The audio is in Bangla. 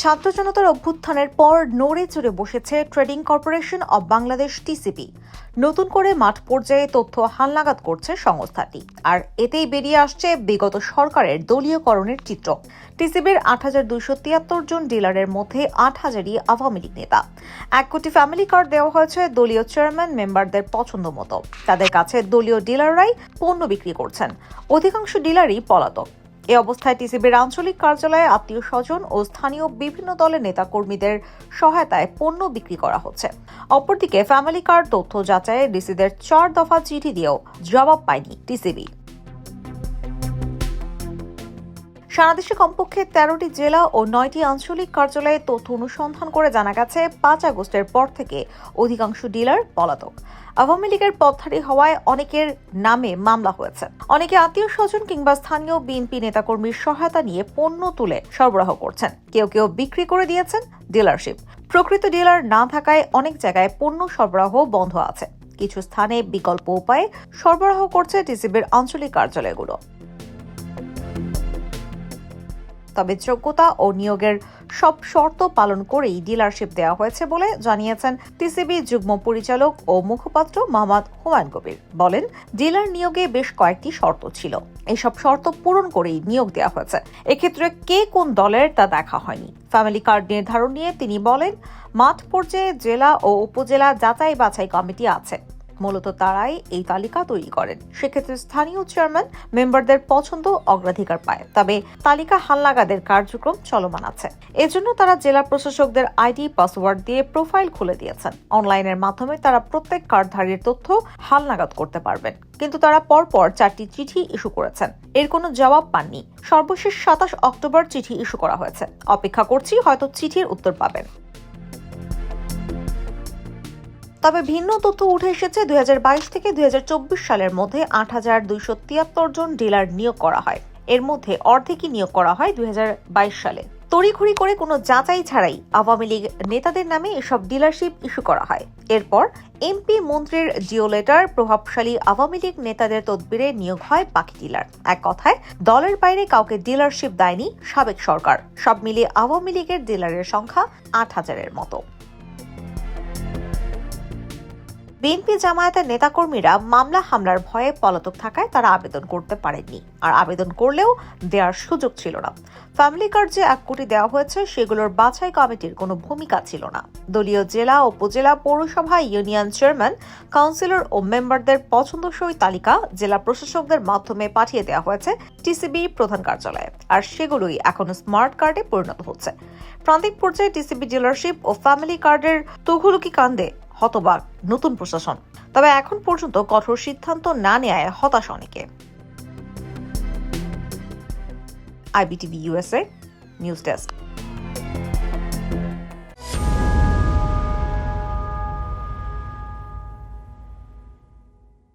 ছাত্র জনতার অভ্যুত্থানের পর নড়ে চড়ে বসেছে trading corporation of Bangladesh TCP. নতুন করে মাঠ পর্যায়ে তথ্য হালনাগাদ করছে সংস্থাটি। আর এতেই বেরিয়ে আসছে বিগত সরকারের দলীয়করণের চিত্র। টিসিবির আট হাজার দুইশো তিয়াত্তর জন ডিলারের মধ্যে আট হাজারই আওয়ামী লীগ নেতা। এক কোটি ফ্যামিলি কার্ড দেওয়া হয়েছে দলীয় চেয়ারম্যান মেম্বারদের পছন্দ মতো। তাদের কাছে দলীয় ডিলাররাই পণ্য বিক্রি করছেন। অধিকাংশ ডিলারই পলাতক। এ অবস্থায় টিসিবির আঞ্চলিক কার্যালয়ে আত্মীয় স্বজন ও স্থানীয় বিভিন্ন দলের নেতাকর্মীদের সহায়তায় পণ্য বিক্রি করা হচ্ছে। অপরদিকে ফ্যামিলি কার্ড তথ্য যাচাইয়ে ডিসিদের চার দফা চিঠি দিয়েও জবাব পায়নি টিসিবি। সারা দেশে কমপক্ষে তেরোটি জেলা ও নয়টি আঞ্চলিক কার্যালয়ে তথ্য অনুসন্ধান করে জানা গেছে, পাঁচ আগস্টের পর থেকে অধিকাংশ ডিলার পলাতক। আওয়ামী লীগের পথধারী হওয়ায় অনেকের নামে মামলা হয়েছে। অনেকে আত্মীয় স্বজন কিংবা স্থানীয় বিএনপি নেতাকর্মীর সহায়তা নিয়ে পণ্য তুলে সরবরাহ করছেন। কেউ কেউ বিক্রি করে দিয়েছেন ডিলারশিপ। প্রকৃত ডিলার না থাকায় অনেক জায়গায় পণ্য সরবরাহ বন্ধ আছে। কিছু স্থানে বিকল্প উপায়ে সরবরাহ করছে টিসিবির আঞ্চলিক কার্যালয়গুলো। তবে যোগ্যতা ও নিয়োগের সব শর্ত পালন করেই ডিলারশিপ দেওয়া হয়েছে বলে জানিয়েছেন টিসিবি যুগ্ম পরিচালক ও মুখপাত্র মোহাম্মদ হুমায়ুন কবির। বলেন, ডিলার নিয়োগে বেশ কয়েকটি শর্ত ছিল। এসব শর্ত পূরণ করেই নিয়োগ দেওয়া হয়েছে। এক্ষেত্রে কে কোন দলের তা দেখা হয়নি। ফ্যামিলি কার্ড নির্ধারণ নিয়ে তিনি বলেন, মাঠ পর্যায়ে জেলা ও উপজেলা যাচাই বাছাই কমিটি আছে। মূলত তারাই এই তালিকা তৈরি করেন। সেক্ষেত্রে স্থানীয় চেয়ারম্যান মেম্বারদের পছন্দ অগ্রাধিকার পায়। তবে তালিকা হালনাগাদের কার্যক্রম চলমান আছে। এজন্য তারা জেলা প্রশাসকদের আইডি, পাসওয়ার্ড দিয়ে প্রোফাইল খুলে দিয়েছেন। অনলাইনের মাধ্যমে তারা প্রত্যেক কার্ডধারীর তথ্য হালনাগাদ করতে পারবেন। কিন্তু তারা পরপর চারটি চিঠি ইস্যু করেছেন। এর কোনো জবাব পাননি। সর্বশেষ সাতাশ অক্টোবর চিঠি ইস্যু করা হয়েছে। অপেক্ষা করছি হয়তো চিঠির উত্তর পাবেন। তবে ভিন্ন তথ্য উঠে এসেছে, দুই হাজার বাইশ থেকে দুই হাজার চব্বিশ সালের মধ্যে আট হাজার দুইশো তিয়াত্তর জন ডিলার নিয়োগ করা হয়। এর মধ্যে অর্ধেকই নিয়োগ করা হয় দুই হাজার বাইশ সালে। তড়িঘড়ি করে কোনো যাচাই ছাড়াই আওয়ামী লীগ নেতাদের নামে এসব ডিলারশিপ ইস্যু করা হয়। এরপর এমপি মন্ত্রীর জিও লেটার প্রভাবশালী আওয়ামী লীগ নেতাদের তদবিরে নিয়োগ হয় বাকি ডিলার। এক কথায়, দলের বাইরে কাউকে ডিলারশিপ দেয়নি সাবেক সরকার। সব মিলিয়ে আওয়ামী লীগের ডিলারের সংখ্যা আট হাজারের মতো। বিএনপি জামায়াতের নেতাকর্মীরা মামলা হামলার ভয়ে পলাতক থাকায় তারা আবেদন করতে পারেননি। আর আবেদন করলেও দেওয়ার সুযোগ ছিল না। ফ্যামিলি কার্ড যে এক কোটি দেওয়া হয়েছে, সেগুলোর বাছাই কমিটির কোনো ভূমিকা ছিল না। দলীয় জেলা উপজেলা পৌরসভা ইউনিয়ন চেয়ারম্যান, কাউন্সিলর ও মেম্বারদের পছন্দসই তালিকা জেলা প্রশাসকদের মাধ্যমে পাঠিয়ে দেওয়া হয়েছে টিসিবি প্রধান কার্যালয়ে। আর সেগুলোই এখন স্মার্ট কার্ডে পরিণত হচ্ছে। প্রান্তিক পর্যায়ে টিসিবি ডিলারশিপ ও ফ্যামিলি কার্ডের তুঘলুকি কাণ্ডে হতবাক নতুন প্রশাসন। তবে এখন পর্যন্ত কঠোর সিদ্ধান্ত না নেয় হতাশ অনেকে। IBTV USA news desk.